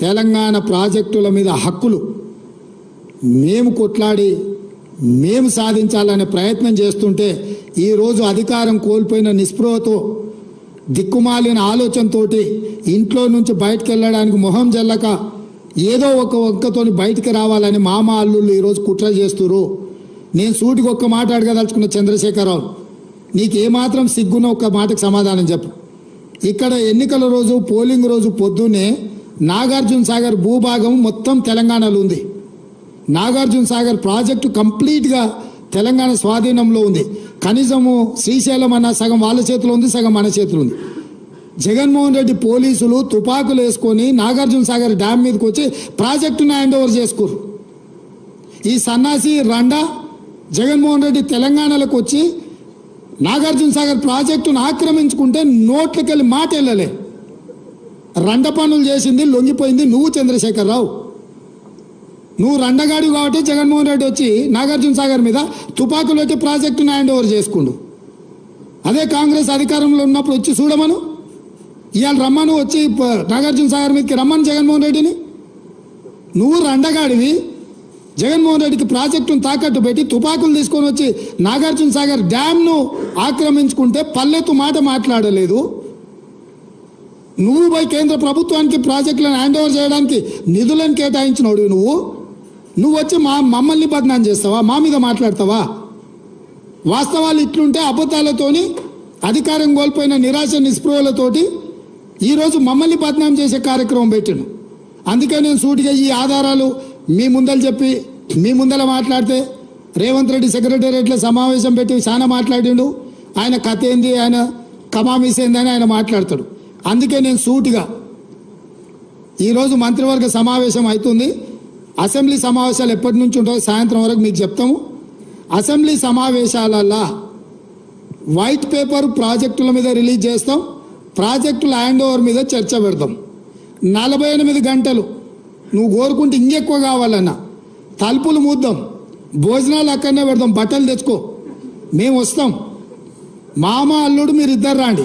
తెలంగాణ ప్రాజెక్టుల మీద హక్కులు మేము కొట్లాడి మేము సాధించాలనే ప్రయత్నం చేస్తుంటే ఈరోజు అధికారం కోల్పోయిన నిస్పృహతో దిక్కుమాలిన ఆలోచనతోటి ఇంట్లో నుంచి బయటకు వెళ్ళడానికి మొహం జల్లక ఏదో ఒక ఒక్కతోని బయటికి రావాలని మామ అల్లుళ్ళు ఈరోజు కుట్ర చేస్తురు నేను సూటికి ఒక్క మాట అడగదలుచుకున్న చంద్రశేఖరరావు నీకు ఏమాత్రం సిగ్గున ఒక్క మాటకు సమాధానం చెప్పు. ఇక్కడ ఎన్నికల రోజు పోలింగ్ రోజు పొద్దున్నే నాగార్జున సాగర్ భూభాగం మొత్తం తెలంగాణలో ఉంది. నాగార్జున సాగర్ ప్రాజెక్టు కంప్లీట్గా తెలంగాణ స్వాధీనంలో ఉంది. కనీసము శ్రీశైలం అన్న సగం వాళ్ళ చేతిలో ఉంది సగం మన చేతిలో ఉంది. జగన్మోహన్ రెడ్డి పోలీసులు తుపాకులు వేసుకొని నాగార్జున సాగర్ డ్యామ్ మీదకి వచ్చి ప్రాజెక్టును హ్యాండ్ ఓవర్ చేసుకోరు ఈ సన్నాసి రండా జగన్మోహన్ రెడ్డి తెలంగాణలోకి వచ్చి నాగార్జున సాగర్ ప్రాజెక్టును ఆక్రమించుకుంటే నోట్లకెళ్ళి మాట వెళ్ళలే రండ పనులు చేసింది లొంగిపోయింది నువ్వు చంద్రశేఖరరావు. నువ్వు రండగాడి కాబట్టి జగన్మోహన్ రెడ్డి వచ్చి నాగార్జున సాగర్ మీద తుపాకులు వచ్చి ప్రాజెక్టును హ్యాండ్ ఓవర్ చేసుకుండు. అదే కాంగ్రెస్ అధికారంలో ఉన్నప్పుడు వచ్చి చూడమను. ఇవాళ రమ్మను వచ్చి నాగార్జునసాగర్ నాగార్జున సాగర్ మీదకి రమ్మను జగన్మోహన్ రెడ్డిని. నువ్వు రండగాడివి. జగన్మోహన్ రెడ్డికి ప్రాజెక్టును తాకట్టు పెట్టి తుపాకులు తీసుకొని వచ్చి నాగార్జున సాగర్ డ్యామ్ను ఆక్రమించుకుంటే పల్లెతు మాట మాట్లాడలేదు. నువ్వు పోయి కేంద్ర ప్రభుత్వానికి ప్రాజెక్టులను హ్యాండ్ ఓవర్ చేయడానికి నిధులను కేటాయించినోడు నువ్వు? నువ్వు వచ్చి మా మమ్మల్ని బదనాం చేస్తావా? మా మీద మాట్లాడతావా? వాస్తవాలు ఇట్లుంటే అబద్ధాలతోని అధికారం కోల్పోయిన నిరాశ నిస్పృహలతోటి ఈరోజు మమ్మల్ని బదనాం చేసే కార్యక్రమం పెట్టాను అందుకే నేను సూటిగా ఈ ఆధారాలు మీ ముందర చెప్పి మీ ముందర మాట్లాడితే రేవంత్ రెడ్డి సెక్రటేరియట్లో సమావేశం పెట్టి చాలా మాట్లాడిండు. ఆయన కథ ఏంది? ఆయన కమామీసేంది ఏందని ఆయన మాట్లాడతాడు. అందుకే నేను సూటిగా ఈరోజు మంత్రివర్గ సమావేశం అవుతుంది. అసెంబ్లీ సమావేశాలు ఎప్పటి నుంచి ఉంటాయో సాయంత్రం వరకు మీకు చెప్తాము. అసెంబ్లీ సమావేశాలల్లా వైట్ పేపర్ ప్రాజెక్టుల మీద రిలీజ్ చేస్తాం. ప్రాజెక్టుల హ్యాండ్ ఓవర్ మీద చర్చ పెడతాం. నలభై ఎనిమిది గంటలు నువ్వు కోరుకుంటే ఇంకెక్కువ కావాలన్నా తలుపులు మూద్దాం. భోజనాలు అక్కడనే పెడదాం బట్టలు తెచ్చుకో. మేము వస్తాం. మామ అల్లుడు మీరు ఇద్దరు రాండి.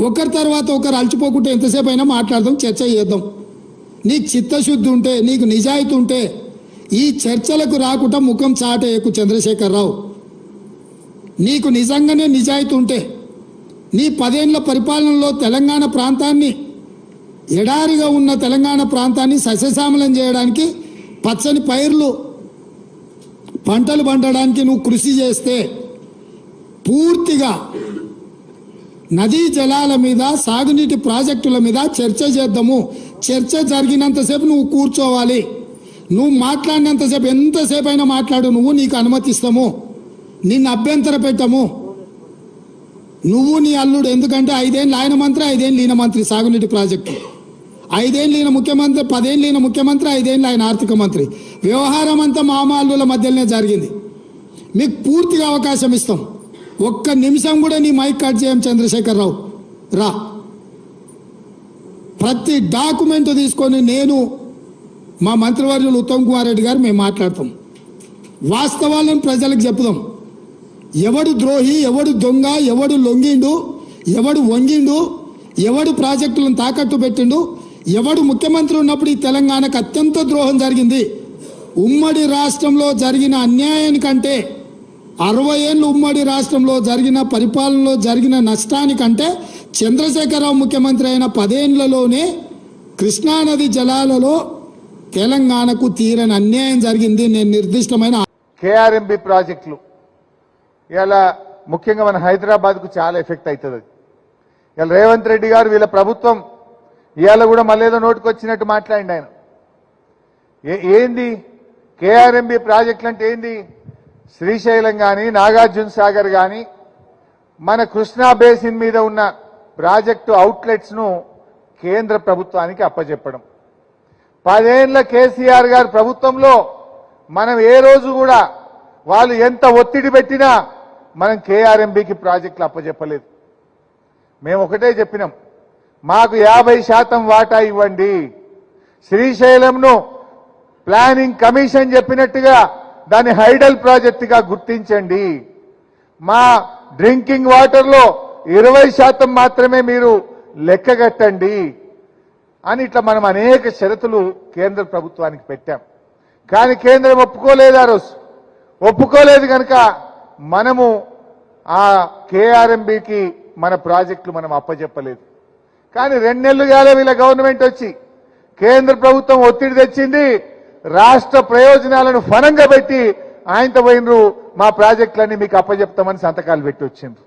ఒకరి తర్వాత ఒకరు అలచిపోకుంటే ఎంతసేపు అయినా మాట్లాడదాం చర్చ చేద్దాం. నీకు చిత్తశుద్ధి ఉంటే నీకు నిజాయితీ ఉంటే ఈ చర్చలకు రాకుండా ముఖం చాటేయకు చంద్రశేఖరరావు. నీకు నిజంగానే నిజాయితీ ఉంటే నీ పదేళ్ళ పరిపాలనలో తెలంగాణ ప్రాంతాన్ని ఎడారిగా ఉన్న తెలంగాణ ప్రాంతాన్ని సస్యశ్యామలం చేయడానికి పచ్చని పైర్లు పంటలు పండడానికి నువ్వు కృషి చేస్తే పూర్తిగా నదీ జలాల మీద సాగునీటి ప్రాజెక్టుల మీద చర్చ చేద్దాము. చర్చ జరిగినంతసేపు నువ్వు కూర్చోవాలి. నువ్వు మాట్లాడినంతసేపు ఎంతసేపు అయినా మాట్లాడు నువ్వు నీకు అనుమతిస్తాము. నిన్ను అభ్యంతర పెట్టము. నువ్వు నీ అల్లుడు ఎందుకంటే ఐదేళ్ళు ఆయన మంత్రి ఐదేళ్ళు ఈయన మంత్రి సాగునీటి ప్రాజెక్టు. ఐదేళ్ళు ఈయన ముఖ్యమంత్రి పదేళ్ళు ఈయన ముఖ్యమంత్రి ఐదేళ్ళు ఆయన ఆర్థిక మంత్రి. వ్యవహారం అంతా మామ అల్లుల మధ్యలోనే జరిగింది. మీకు పూర్తిగా అవకాశం ఇస్తాం. ఒక్క నిమిషం కూడా నీ మైక్ కట్ చేయం చంద్రశేఖరరావు. రా. ప్రతి డాక్యుమెంట్ తీసుకొని నేను మా మంత్రివర్యులు ఉత్తమ్ కుమార్ రెడ్డి గారు మేము మాట్లాడతాం. వాస్తవాలను ప్రజలకు చెప్పుదాం. ఎవడు ద్రోహి ఎవడు దొంగ ఎవడు లొంగిండు ఎవడు వంగిండు ఎవడు ప్రాజెక్టులను తాకట్టు పెట్టిండు ఎవడు ముఖ్యమంత్రి ఉన్నప్పుడు ఈ తెలంగాణకు అత్యంత ద్రోహం జరిగింది. ఉమ్మడి రాష్ట్రంలో జరిగిన అన్యాయానికంటే అరవై ఏళ్ళు ఉమ్మడి రాష్ట్రంలో జరిగిన పరిపాలనలో జరిగిన నష్టానికంటే చంద్రశేఖరరావు ముఖ్యమంత్రి అయిన పదేళ్ళలోనే కృష్ణానది జలాలలో తెలంగాణకు తీరని అన్యాయం జరిగింది నేను నిర్దిష్టమైన కేఆర్ఎంబి ప్రాజెక్టులు. ఇలా ముఖ్యంగా మన హైదరాబాద్కు చాలా ఎఫెక్ట్ అవుతుంది ఇలా రేవంత్ రెడ్డి గారు వీళ్ళ ప్రభుత్వం ఇవాళ కూడా మళ్ళీ నోటికి వచ్చినట్టు మాట్లాడిండు ఆయన. ఏ- ఏంది? కేఆర్ఎంబి ప్రాజెక్టులు అంటే ఏంది? శ్రీశైలం కానీ నాగార్జున సాగర్ కానీ మన కృష్ణా బేసిన్ మీద ఉన్న ప్రాజెక్టు అవుట్లెట్స్ను కేంద్ర ప్రభుత్వానికి అప్పచెప్పడం పదేళ్ళ కేసీఆర్ గారి ప్రభుత్వంలో మనం ఏ రోజు కూడా వాళ్ళు ఎంత ఒత్తిడి పెట్టినా మనం కేఆర్ఎంబికి ప్రాజెక్టులు అప్పచెప్పలేదు మేము ఒకటే చెప్పినాం మాకు యాభై శాతం వాటా ఇవ్వండి. శ్రీశైలంను ప్లానింగ్ కమిషన్ చెప్పినట్టుగా దాన్ని హైడల్ ప్రాజెక్టుగా గుర్తించండి. మా డ్రింకింగ్ వాటర్లో ఇరవై శాతం మాత్రమే మీరు లెక్కగట్టండి అని ఇట్లా మనం అనేక షరతులు కేంద్ర ప్రభుత్వానికి పెట్టాం. కానీ కేంద్రం ఒప్పుకోలేదు ఆ రోజు. ఒప్పుకోలేదు కనుక మనము ఆ కేఆర్ఎంబికి మన ప్రాజెక్టులు మనం అప్పచెప్పలేదు కానీ రెండు నెలలు కాలే వీళ్ళ గవర్నమెంట్ వచ్చి కేంద్ర ప్రభుత్వం ఒత్తిడి తెచ్చింది రాష్ట్ర ప్రయోజనాలను ఫణంగా పెట్టి ఆయనతో పోయినరు మా ప్రాజెక్టులన్నీ మీకు అప్పచెప్తామని సంతకాలు పెట్టి వచ్చిండ్రు.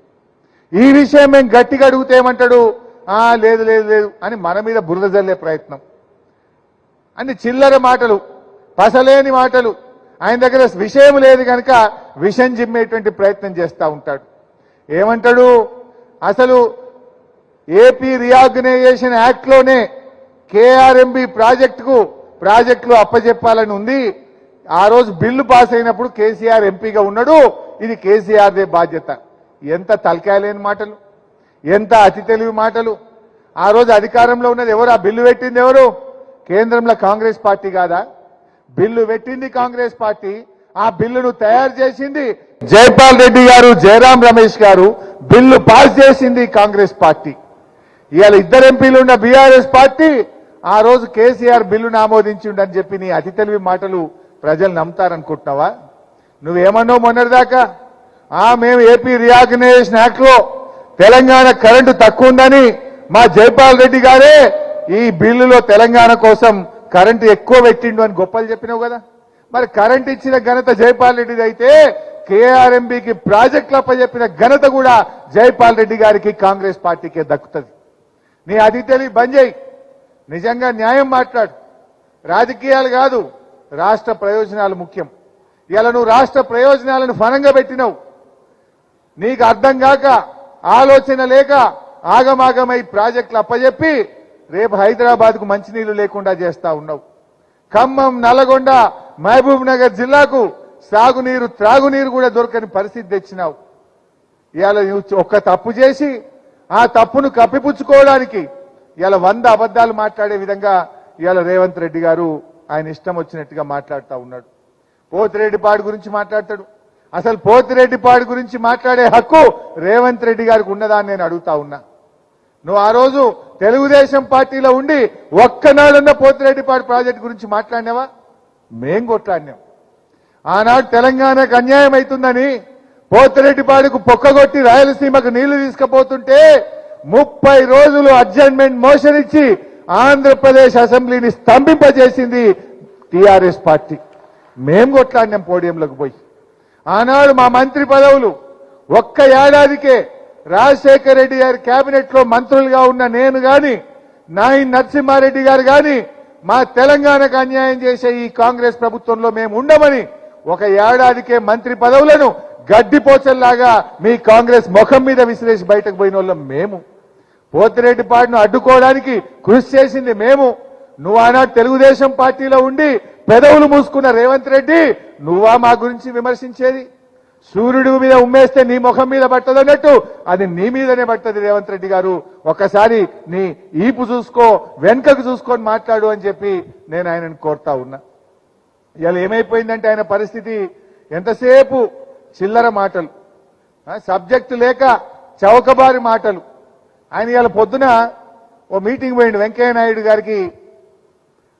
ఈ విషయం మేము గట్టిగా అడిగితే ఏమంటాడు? ఆ లేదు లేదు లేదు అని మన మీద బురద జల్లే ప్రయత్నం. అన్ని చిల్లర మాటలు పసలేని మాటలు. ఆయన దగ్గర విషయం లేదు కనుక విషం జిమ్మేటువంటి ప్రయత్నం చేస్తూ ఉంటాడు. ఏమంటాడు? అసలు ఏపీ రీఆర్గనైజేషన్ యాక్ట్లోనే కేఆర్ఎంబి ప్రాజెక్టుకు ప్రాజెక్టులు అప్పచెప్పాలని ఉంది. ఆ రోజు బిల్లు పాస్ అయినప్పుడు కేసీఆర్ ఎంపీగా ఉన్నాడు. ఇది కేసీఆర్దే బాధ్యత. ఎంత తలకాయలేని మాటలు. ఎంత అతి తెలివి మాటలు. ఆ రోజు అధికారంలో ఉన్నది ఎవరు? ఆ బిల్లు పెట్టింది ఎవరు? కేంద్రంలో కాంగ్రెస్ పార్టీ కాదా? బిల్లు పెట్టింది కాంగ్రెస్ పార్టీ. ఆ బిల్లును తయారు చేసింది జైపాల్ రెడ్డి గారు జయరాం రమేష్ గారు. బిల్లు పాస్ చేసింది కాంగ్రెస్ పార్టీ. ఇవాళ ఇద్దరు ఎంపీలు ఉన్న బీఆర్ఎస్ పార్టీ ఆ రోజు కేసీఆర్ బిల్లును ఆమోదించిండని చెప్పి నీ అతి తెలివి మాటలు ప్రజలు నమ్ముతారనుకుంటున్నావా? నువ్వేమన్నావు మొన్నటిదాకా? ఆ మేము ఏపీ రియాగ్నైజేషన్ యాక్ట్లో తెలంగాణ కరెంటు తక్కువ ఉందని మా జైపాల్ రెడ్డి గారే ఈ బిల్లులో తెలంగాణ కోసం కరెంటు ఎక్కువ పెట్టిండు అని గొప్పలు చెప్పినావు కదా? మరి కరెంట్ ఇచ్చిన ఘనత జైపాల్ రెడ్డిది అయితే కేఆర్ఎంబికి ప్రాజెక్టులు అప్పచెప్పిన ఘనత కూడా జైపాల్ రెడ్డి గారికి కాంగ్రెస్ పార్టీకే దక్కుతుంది. నీ అది తెలివి బంద్ చేయి. నిజంగా న్యాయం మాట్లాడు. రాజకీయాలు కాదు రాష్ట్ర ప్రయోజనాలు ముఖ్యం. ఇలా నువ్వు రాష్ట్ర ప్రయోజనాలను ఫనంగా పెట్టినావు. నీకు అర్థం కాక ఆలోచన లేక ఆగమాగమై ప్రాజెక్టులు అప్పజెప్పి రేపు హైదరాబాద్కు మంచినీళ్ళు లేకుండా చేస్తా ఉన్నావు. ఖమ్మం నల్గొండ మహబూబ్ నగర్ జిల్లాకు సాగునీరు త్రాగునీరు కూడా దొరకని పరిస్థితి తెచ్చినావు. ఇవాళ నువ్వు ఒక్క తప్పు చేసి ఆ తప్పును కప్పిపుచ్చుకోవడానికి ఇవాళ వంద అబద్ధాలు మాట్లాడే విధంగా ఇవాళ రేవంత్ రెడ్డి గారు ఆయన ఇష్టం వచ్చినట్టుగా మాట్లాడుతూ ఉన్నాడు. పోతిరెడ్డిపాడు గురించి మాట్లాడతాడు. అసలు పోతిరెడ్డిపాడు గురించి మాట్లాడే హక్కు రేవంత్ రెడ్డి గారికి ఉన్నదా అని నేను అడుగుతా ఉన్నా. నువ్వు ఆ రోజు తెలుగుదేశం పార్టీలో ఉండి ఒక్కనాడున్న పోతిరెడ్డిపాడు ప్రాజెక్ట్ గురించి మాట్లాడినావా? మేం కొట్లాడినాం. ఆనాడు తెలంగాణకు అన్యాయం అవుతుందని పోతిరెడ్డిపాడుకు పొక్కగొట్టి రాయలసీమకు నీళ్ళు తీసుకుపోతుంటే ముప్పై రోజులు అడ్జర్న్మెంట్ మోషన్ ఇచ్చి ఆంధ్రప్రదేశ్ అసెంబ్లీని స్తంభింపజేసింది టిఆర్ఎస్ పార్టీ. మేం కొట్లాడినాం పోడియంలోకి పోయి. ఆనాడు మా మంత్రి పదవులు ఒక్క ఏడాదికే రాజశేఖర రెడ్డి గారి కేబినెట్లో మంత్రులుగా ఉన్న నేను గాని నాయన్ నరసింహారెడ్డి గారు గాని మా తెలంగాణకు అన్యాయం చేసే ఈ కాంగ్రెస్ ప్రభుత్వంలో మేము ఉండమని ఒక ఏడాదికే మంత్రి పదవులను గడ్డిపోచల్లాగా మీ కాంగ్రెస్ ముఖం మీద విసిరేసి బయటకు పోయిన వాళ్ళం మేము. పోతిరెడ్డిపాడును అడ్డుకోవడానికి కృషి చేసింది మేము. నువ్వు ఆనాడు తెలుగుదేశం పార్టీలో ఉండి పెదవులు మూసుకున్న రేవంత్ రెడ్డి నువ్వా మా గురించి విమర్శించేది? సూర్యుడి మీద ఉమ్మేస్తే నీ ముఖం మీద పట్టదన్నట్టు అది నీ మీదనే పట్టది రేవంత్ రెడ్డి గారు. ఒక్కసారి నీ ఈపు చూసుకో వెనుకకు చూసుకొని మాట్లాడు అని చెప్పి నేను ఆయనను కోరుతా ఉన్నా. ఇవాళ ఏమైపోయిందంటే ఆయన పరిస్థితి? ఎంతసేపు? చిల్లర మాటలు. సబ్జెక్టు లేక చౌకబారి మాటలు. ఆయన ఇవాళ పొద్దున ఓ మీటింగ్ పోయిండు. వెంకయ్య నాయుడు గారికి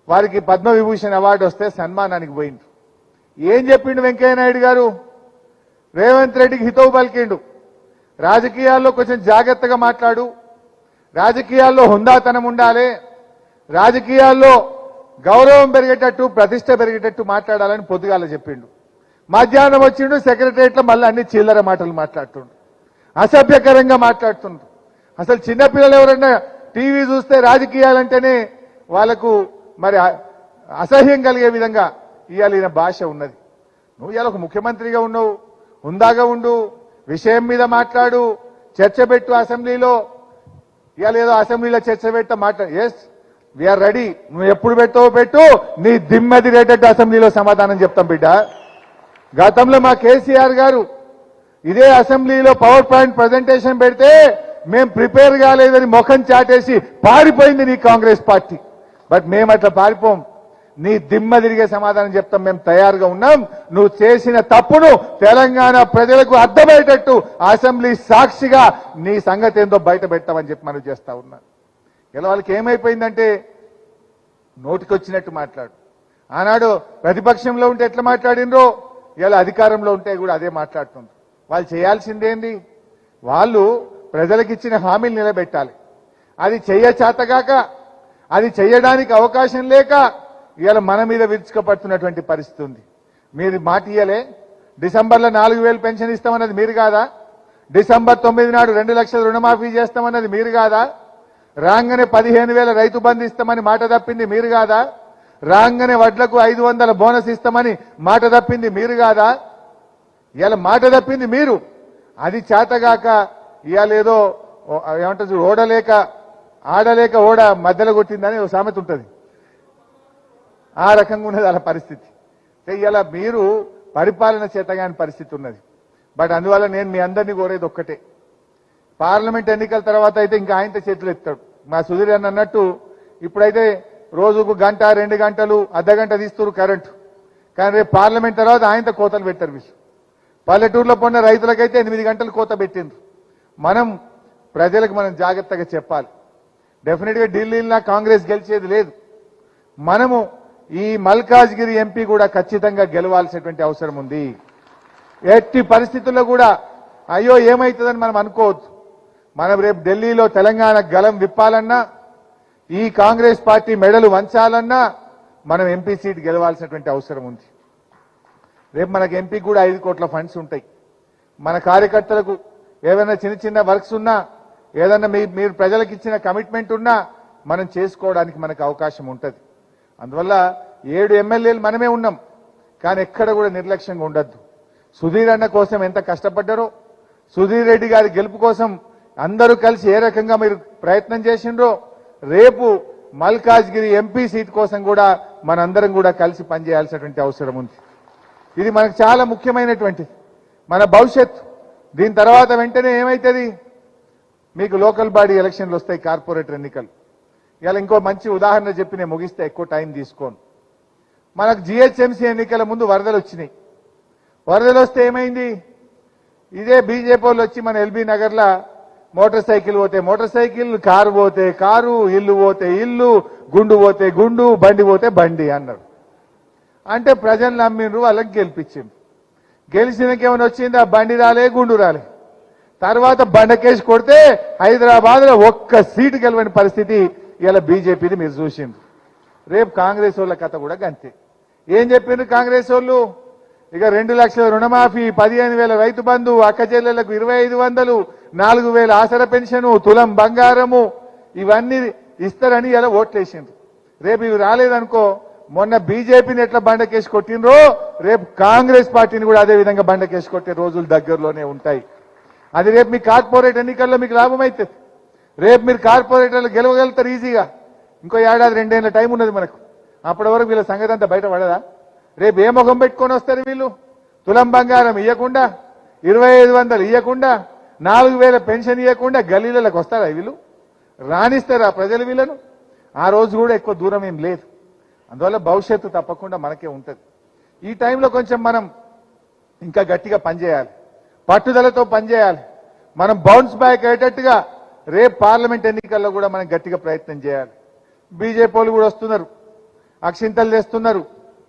వారికి పద్మవిభూషణ్ అవార్డు వస్తే సన్మానానికి పోయిండు. ఏం చెప్పిండు వెంకయ్య నాయుడు గారు? రేవంత్ రెడ్డికి హితవు పలికిండు. రాజకీయాల్లో కొంచెం జాగ్రత్తగా మాట్లాడు. రాజకీయాల్లో హుందాతనం ఉండాలి. రాజకీయాల్లో గౌరవం పెరిగేటట్టు ప్రతిష్ట పెరిగేటట్టు మాట్లాడాలని పొద్దుగాల చెప్పిండు. మధ్యాహ్నం వచ్చిండు సెక్రటరియట్లో మళ్ళీ అన్ని చిల్లర మాటలు మాట్లాడుతుండు. అసభ్యకరంగా మాట్లాడుతుండ్రు అసలు చిన్నపిల్లలు ఎవరన్నా టీవీ చూస్తే రాజకీయాలంటేనే వాళ్ళకు మరి అసహ్యం కలిగే విధంగా ఇవాళ ఈయన భాష ఉన్నది. నువ్వు ఇవాళ ఒక ముఖ్యమంత్రిగా ఉన్నావు హుందాగా ఉండు విషయం మీద మాట్లాడు చర్చ పెట్టు అసెంబ్లీలో. ఇవాళ ఏదో అసెంబ్లీలో చర్చ పెట్ట మాట్లా ఎస్ వీఆర్ రెడీ నువ్వు ఎప్పుడు పెట్టావో పెట్టు నీ దిమ్మది రేటట్టు అసెంబ్లీలో సమాధానం చెప్తాం బిడ్డ. గతంలో మా కేసీఆర్ గారు ఇదే అసెంబ్లీలో పవర్ పాయింట్ ప్రజెంటేషన్ పెడితే మేం ప్రిపేర్ కాలేదని ముఖం చాటేసి పారిపోయింది నీ కాంగ్రెస్ పార్టీ. బట్ మేము అట్లా పారిపోం. నీ దిమ్మ తిరిగే సమాధానం చెప్తాం. మేము తయారుగా ఉన్నాం. నువ్వు చేసిన తప్పును తెలంగాణ ప్రజలకు అర్థమయ్యేటట్టు అసెంబ్లీ సాక్షిగా నీ సంగతి ఏందో బయట పెట్టామని చెప్పి మనం చేస్తా ఉన్నా. ఇలా వాళ్ళకి ఏమైపోయిందంటే నోటికొచ్చినట్టు మాట్లాడు. ఆనాడు ప్రతిపక్షంలో ఉంటే ఎట్లా మాట్లాడినరో ఇలా అధికారంలో ఉంటే కూడా అదే మాట్లాడుతుంది. వాళ్ళు చేయాల్సిందేంది? వాళ్ళు ప్రజలకు ఇచ్చిన హామీలు నిలబెట్టాలి. అది చెయ్య చేతగాక అది చెయ్యడానికి అవకాశం లేక ఇవాళ మన మీద విరుచుకపడుతున్నటువంటి పరిస్థితి ఉంది. మీరు మాట ఇయ్యలే. డిసెంబర్లో నాలుగు వేలు పెన్షన్ ఇస్తామన్నది మీరు కాదా? డిసెంబర్ తొమ్మిది నాడు రెండు లక్షల రుణమాఫీ చేస్తామన్నది మీరు కాదా? రాగానే పదిహేను వేల రైతు బంధు ఇస్తామని మాట తప్పింది మీరు కాదా? రాగానే వడ్లకు ఐదు వందల బోనస్ ఇస్తామని మాట తప్పింది మీరు కాదా? ఇలా మాట తప్పింది మీరు. అది చేతగాక ఇవాళ ఏదో ఏమంటారు ఓడలేక ఆడలేక ఓడ మధ్యలో కొట్టిందని ఒక సామెత ఉంటుంది. ఆ రకంగా ఉన్నది అలా పరిస్థితి. ఇలా మీరు పరిపాలన చేతగాని పరిస్థితి ఉన్నది. బట్ అందువల్ల నేను మీ అందరినీ కోరేది ఒక్కటే. పార్లమెంట్ ఎన్నికల తర్వాత అయితే ఇంకా ఆయనతో చేతులు ఎత్తాడు. మా సుధీర్ అని అన్నట్టు ఇప్పుడైతే రోజుకు గంట రెండు గంటలు అర్ధ గంట తీస్తున్నారు కరెంటు. కానీ రేపు పార్లమెంట్ తర్వాత ఆయనతో కోతలు పెట్టారు వీళ్ళు. పల్లెటూరులో పొన్న రైతులకైతే ఎనిమిది గంటలు కోత పెట్టిండ్రు. మనం ప్రజలకు మనం జాగ్రత్తగా చెప్పాలి. డెఫినెట్గా ఢిల్లీలో కాంగ్రెస్ గెలిచేది లేదు. మనము ఈ మల్కాజ్గిరి ఎంపీ కూడా ఖచ్చితంగా గెలవాల్సినటువంటి అవసరం ఉంది. ఎట్టి పరిస్థితుల్లో కూడా అయ్యో ఏమవుతుందని మనం అనుకోవద్దు. మనం రేపు ఢిల్లీలో తెలంగాణ గలం విప్పాలన్నా ఈ కాంగ్రెస్ పార్టీ మెడలు వంచాలన్నా మనం ఎంపీ సీట్ గెలవాల్సినటువంటి అవసరం ఉంది. రేపు మనకు ఎంపీ కూడా ఐదు కోట్ల ఫండ్స్ ఉంటాయి. మన కార్యకర్తలకు ఏదైనా చిన్న చిన్న వర్క్స్ ఉన్నా ఏదైనా మీ మీరు ప్రజలకు ఇచ్చిన కమిట్మెంట్ ఉన్నా మనం చేసుకోవడానికి మనకు అవకాశం ఉంటుంది. అందువల్ల ఏడు ఎమ్మెల్యేలు మనమే ఉన్నాం కానీ ఎక్కడ కూడా నిర్లక్ష్యంగా ఉండద్దు. సుధీర్ అన్న కోసం ఎంత కష్టపడ్డారో సుధీర్ రెడ్డి గారి గెలుపు కోసం అందరూ కలిసి ఏ రకంగా మీరు ప్రయత్నం చేసిండ్రో రేపు మల్కాజ్గిరి ఎంపీ సీట్ కోసం కూడా మనందరం కూడా కలిసి పనిచేయాల్సినటువంటి అవసరం ఉంది. ఇది మనకు చాలా ముఖ్యమైనటువంటిది. మన భవిష్యత్ దీని తర్వాత వెంటనే ఏమవుతుంది మీకు లోకల్ బాడీ ఎలక్షన్లు వస్తాయి కార్పొరేటర్ ఎన్నికలు. ఇలా ఇంకో మంచి ఉదాహరణ చెప్పి నేను ముగిస్తే ఎక్కువ టైం తీసుకోను. మనకు జిహెచ్ఎంసీ ఎన్నికల ముందు వరదలు వచ్చినాయి. వరదలు వస్తే ఏమైంది? ఇదే బీజేపీ వాళ్ళు వచ్చి మన ఎల్బీ నగర్లో మోటార్ సైకిల్ పోతే మోటార్ సైకిల్ కారు పోతే కారు ఇల్లు పోతే ఇల్లు గుండు పోతే గుండు బండి పోతే బండి అన్నారు. అంటే ప్రజలు నమ్మిండ్రు వాళ్ళకి గెలిపించిండ్రు. గెలిచినకి ఏమైనా వచ్చింది? ఆ బండి రాలే గుండు రాలే. తర్వాత బండకేసి కొడితే హైదరాబాద్లో ఒక్క సీటు గెలవని పరిస్థితి ఇలా బీజేపీది మీరు చూసింది రేపు కాంగ్రెస్ వాళ్ళ కథ కూడా గంతే. ఏం చెప్పిండ్రు కాంగ్రెస్ వాళ్ళు? ఇక రెండు లక్షల రుణమాఫీ పదిహేను వేల రైతు బంధు అక్కచెల్లెలకు ఇరవై ఐదు వందలు నాలుగు వేల ఆసర పెన్షను తులం బంగారము ఇవన్నీ ఇస్తారని ఇలా ఓట్లేసిండ్రు. రేపు ఇవి రాలేదనుకో మొన్న బీజేపీని ఎట్లా బండకేసి కొట్టినరో రేపు కాంగ్రెస్ పార్టీని కూడా అదే విధంగా బండకేసి కొట్టే రోజులు దగ్గరలోనే ఉంటాయి. అది రేపు మీ కార్పొరేట్ ఎన్నికల్లో మీకు లాభం అవుతుంది రేపు మీరు కార్పొరేటర్లు గెలవగలుగుతారు ఈజీగా. ఇంకో ఏడాది రెండేళ్ళ టైం ఉన్నది మనకు. అప్పటి వరకు వీళ్ళ సంగతి అంతా బయట పడదా రేపు ఏ ముఖం పెట్టుకొని వస్తారు వీళ్ళు? తులం బంగారం ఇవ్వకుండా ఇరవై ఐదు వందలు ఇవ్వకుండా నాలుగు వేల పెన్షన్ ఇవ్వకుండా గల్లీలకు వస్తారా వీళ్ళు? రాణిస్తారా ప్రజలు వీళ్ళను? ఆ రోజు కూడా ఎక్కువ దూరం ఏం లేదు. అందువల్ల భవిష్యత్తు తప్పకుండా మనకే ఉంటుంది. ఈ టైంలో కొంచెం మనం ఇంకా గట్టిగా పనిచేయాలి. పట్టుదలతో పనిచేయాలి. మనం బౌన్స్ బ్యాక్ అయ్యేటట్టుగా రేపు పార్లమెంట్ ఎన్నికల్లో కూడా మనం గట్టిగా ప్రయత్నం చేయాలి. బీజేపీ వాళ్ళు కూడా వస్తున్నారు. అక్షింతలు తెస్తున్నారు.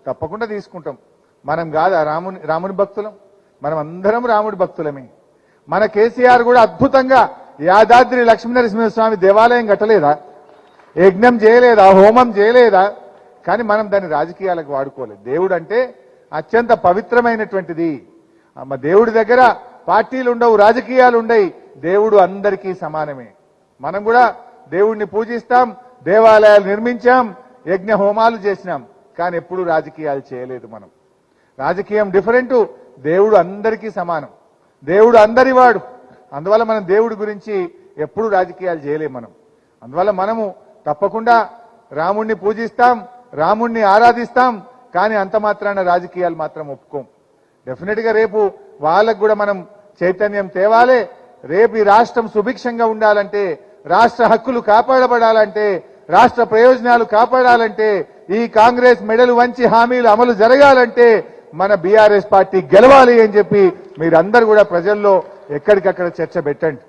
తప్పకుండా తీసుకుంటాం. మనం కాదా రాముని రాముని భక్తులం. మనం అందరం రాముడి భక్తులమే. మన కేసీఆర్ కూడా అద్భుతంగా యాదాద్రి లక్ష్మీనరసింహస్వామి దేవాలయం కట్టలేదా? యజ్ఞం చేయలేదా? హోమం చేయలేదా? కానీ మనం దాన్ని రాజకీయాలకు వాడుకోలేదు దేవుడు అంటే అత్యంత పవిత్రమైనటువంటిది. అమ్మ దేవుడి దగ్గర పార్టీలు ఉండవు రాజకీయాలు ఉండయి. దేవుడు అందరికీ సమానమే. మనం కూడా దేవుడిని పూజిస్తాం దేవాలయాలు నిర్మించాం యజ్ఞ హోమాలు చేసినాం. కానీ ఎప్పుడు రాజకీయాలు చేయలేదు మనం. రాజకీయం డిఫరెంట్ దేవుడు అందరికీ సమానం. దేవుడు అందరివాడు. అందువల్ల మనం దేవుడి గురించి ఎప్పుడు రాజకీయాలు చేయలేము మనం. అందువల్ల మనము తప్పకుండా రాముణ్ణి పూజిస్తాం రాముణ్ణి ఆరాధిస్తాం కానీ అంత మాత్రాన రాజకీయాలు మాత్రం ఒప్పుకోం. డెఫినెట్గా రేపు వాళ్ళకు కూడా మనం చైతన్యం తేవాలి. రేపు ఈ రాష్ట్రం సుభిక్షంగా ఉండాలంటే రాష్ట్ర హక్కులు కాపాడబడాలంటే రాష్ట్ర ప్రయోజనాలు కాపాడాలంటే ఈ కాంగ్రెస్ మెడలు వంచి హామీలు అమలు జరగాలంటే మన బీఆర్ఎస్ పార్టీ గెలవాలి అని చెప్పి మీరందరూ కూడా ప్రజల్లో ఎక్కడికక్కడ చర్చ పెట్టండి.